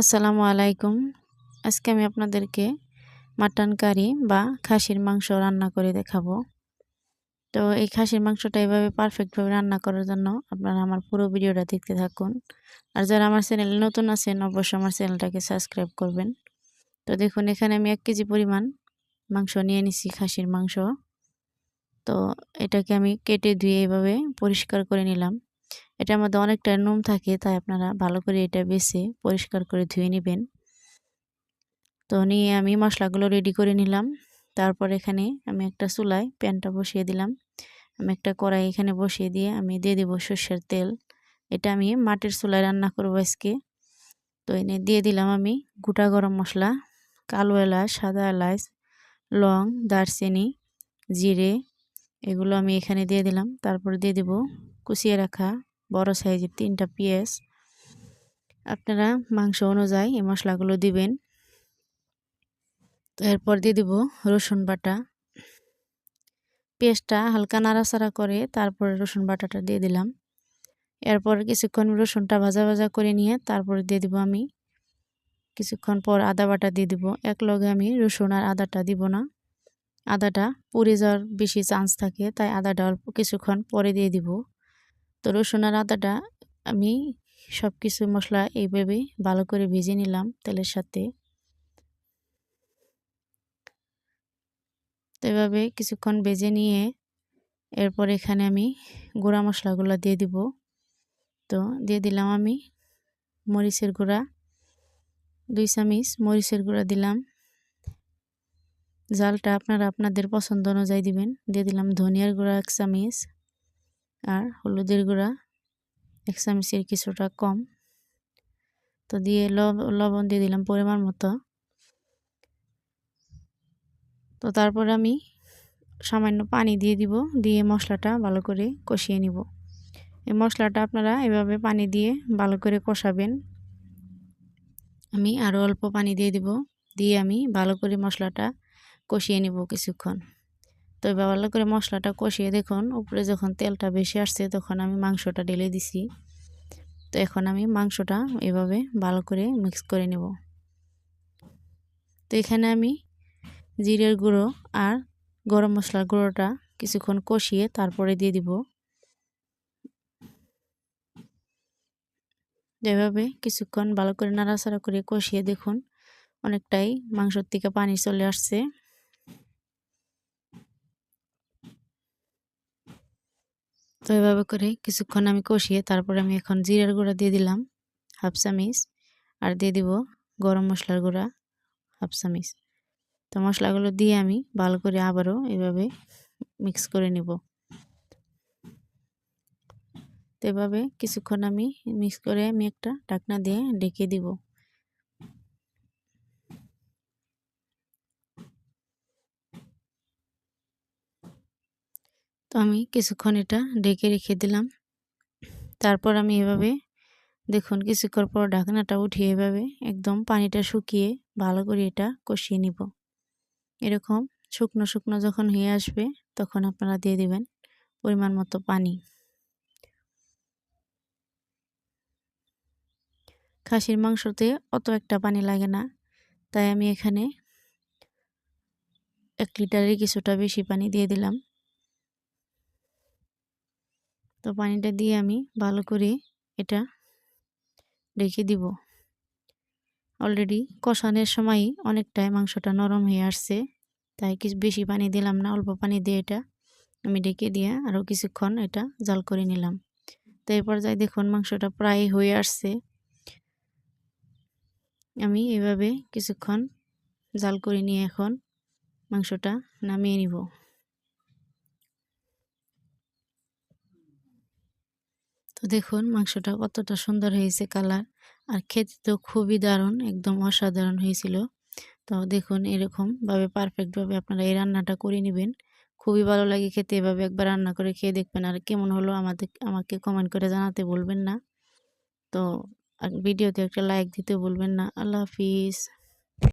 আসসালামু আলাইকুম। আজকে আমি আপনাদেরকে মাটন কারি বা খাসির মাংস রান্না করে দেখাবো। তো এই খাসির মাংসটা এভাবে পারফেক্টভাবে রান্না করার জন্য আপনারা আমার পুরো ভিডিওটা দেখতে থাকুন। আর যারা আমার চ্যানেলে নতুন আছেন, অবশ্যই আমার চ্যানেলটাকে সাবস্ক্রাইব করবেন। তো দেখুন, এখানে আমি এক কেজি পরিমাণ মাংস নিয়ে নিছি, খাসির মাংস। তো এটাকে আমি কেটে ধুয়ে এভাবে পরিষ্কার করে নিলাম। এটার মধ্যে অনেকটা নুম থাকে, তাই আপনারা ভালো করে এটা বেছে পরিষ্কার করে ধুয়ে নেবেন। তো নিয়ে আমি মশলাগুলো রেডি করে নিলাম। তারপর এখানে আমি একটা চুলায় প্যানটা বসিয়ে দিলাম। আমি একটা কড়াই এখানে বসিয়ে দিয়ে আমি দিয়ে দেবো সর্ষের তেল। এটা আমি মাটির চুলায় রান্না করব আজকে। তো এনে দিয়ে দিলাম আমি গোটা গরম মশলা, কালো এলাচ, সাদা এলাচ, লং, দারচিনি, জিরে, এগুলো আমি এখানে দিয়ে দিলাম। তারপর দিয়ে দেব কুচিয়ে রাখা বড় সাইজের তিনটা পেঁয়াজ। আপনারা মাংস অনুযায়ী এই মশলাগুলো দিবেন। তো এরপর দিয়ে দিব রসুন বাটা। পেঁয়াজটা হালকা নাড়াচাড়া করে তারপরে রসুন বাটাটা দিয়ে দিলাম। এরপর কিছুক্ষণ রসুনটা ভাজা ভাজা করে নিয়ে তারপরে দিয়ে দিব আমি। কিছুক্ষণ পর আদা বাটা দিয়ে দিব। এক লগে আমি রসুন আর আদাটা দিব না। আদাটা পুড়ে যাওয়ার বেশি চান্স থাকে, তাই আদাটা অল্প কিছুক্ষণ পরে দিয়ে দিব। তো রসুন আর আদাটা আমি সব কিছু মশলা এইভাবে ভালো করে ভেজে নিলাম তেলের সাথে। তো এভাবে কিছুক্ষণ ভেজে নিয়ে এরপর এখানে আমি গুঁড়া মশলাগুলো দিয়ে দিব। তো দিয়ে দিলাম আমি মরিচের গুঁড়া, দুই চামিচ মরিচের গুঁড়া দিলাম। জালটা আপনারা আপনাদের পছন্দ অনুযায়ী দিবেন। দিয়ে দিলাম ধনিয়ার গুঁড়া এক চামিচ আর হলুদের গুঁড়া, এক চামচের কিছুটা কম। তো দিয়ে লবণ দিয়ে দিলাম পরিমাণ মতো। তো তারপর আমি সামান্য পানি দিয়ে দিব, দিয়ে মশলাটা ভালো করে কষিয়ে নিব। এই মশলাটা আপনারা এভাবে পানি দিয়ে ভালো করে কষাবেন। আমি আরও অল্প পানি দিয়ে দিব, দিয়ে আমি ভালো করে মশলাটা কষিয়ে নিব কিছুক্ষণ। তো এবার ভালো করে মশলাটা কষিয়ে দেখুন। উপরে যখন তেলটা বেশি আসছে তখন আমি মাংসটা ঢেলে দিছি। তো এখন আমি মাংসটা এভাবে ভালো করে মিক্স করে নেব। তো এখানে আমি জিরের গুঁড়ো আর গরম মশলার গুঁড়োটা কিছুক্ষণ কষিয়ে তারপরে দিয়ে দিব। এভাবে কিছুক্ষণ ভালো করে নাড়াচাড়া করে কষিয়ে দেখুন। অনেকটাই মাংসর থেকে পানি চলে আসছে। তো এভাবে করে কিছুক্ষণ আমি কষিয়ে তারপরে আমি এখন জিরার গুঁড়া দিয়ে দিলাম, হাফ চামিচ, আর দিয়ে দিব গরম মশলার গুঁড়া, হাফ চামিচ। তো মশলাগুলো দিয়ে আমি ভালো করে আবারও এভাবে মিক্স করে নিব। তো এভাবে কিছুক্ষণ আমি মিক্স করে আমি একটা ঢাকনা দিয়ে ঢেকে দিব। তো আমি কিছুক্ষণ এটা ডেকে রেখে দিলাম। তারপর আমি এভাবে, দেখুন কিছুক্ষণ পর ঢাকনাটা উঠিয়ে এভাবে একদম পানিটা শুকিয়ে ভালো করে এটা কষিয়ে নিব। এরকম শুকনো শুকনো যখন হয়ে আসবে তখন আপনারা দিয়ে দিবেন পরিমাণ মতো পানি। খাসির মাংসতে অত একটা পানি লাগে না, তাই আমি এখানে এক লিটারের কিছুটা বেশি পানি দিয়ে দিলাম। তো পানিটা দিয়ে আমি ভালো করে এটা রেখে দিব। অলরেডি কষানোর সময়ই অনেকটাই মাংসটা নরম হয়ে আসছে, তাই কিছু বেশি পানি দিলাম না, অল্প পানি দিয়ে এটা আমি ডেকে দিয়ে আরও কিছুক্ষণ এটা জাল করে নিলাম। তো এরপর যাই দেখুন মাংসটা প্রায় হয়ে আসছে। আমি এভাবে কিছুক্ষণ জাল করে নিয়ে এখন মাংসটা নামিয়ে নিব। তো দেখুন মাংসটা কতটা সুন্দর হয়েছে কালার। আর খেতে তো খুবই দারুণ, একদম অসাধারণ হয়েছিল। তো দেখুন এরকমভাবে পারফেক্টভাবে আপনারা এই রান্নাটা করে নেবেন। খুবই ভালো লাগে খেতে, এভাবে একবার রান্না করে খেয়ে দেখবেন। আর কেমন হলো আমাদের, আমাকে কমেন্ট করে জানাতে বলবেন না। তো ভিডিওতে একটা লাইক দিতে বলবেন না। আল্লাহ হাফিজ।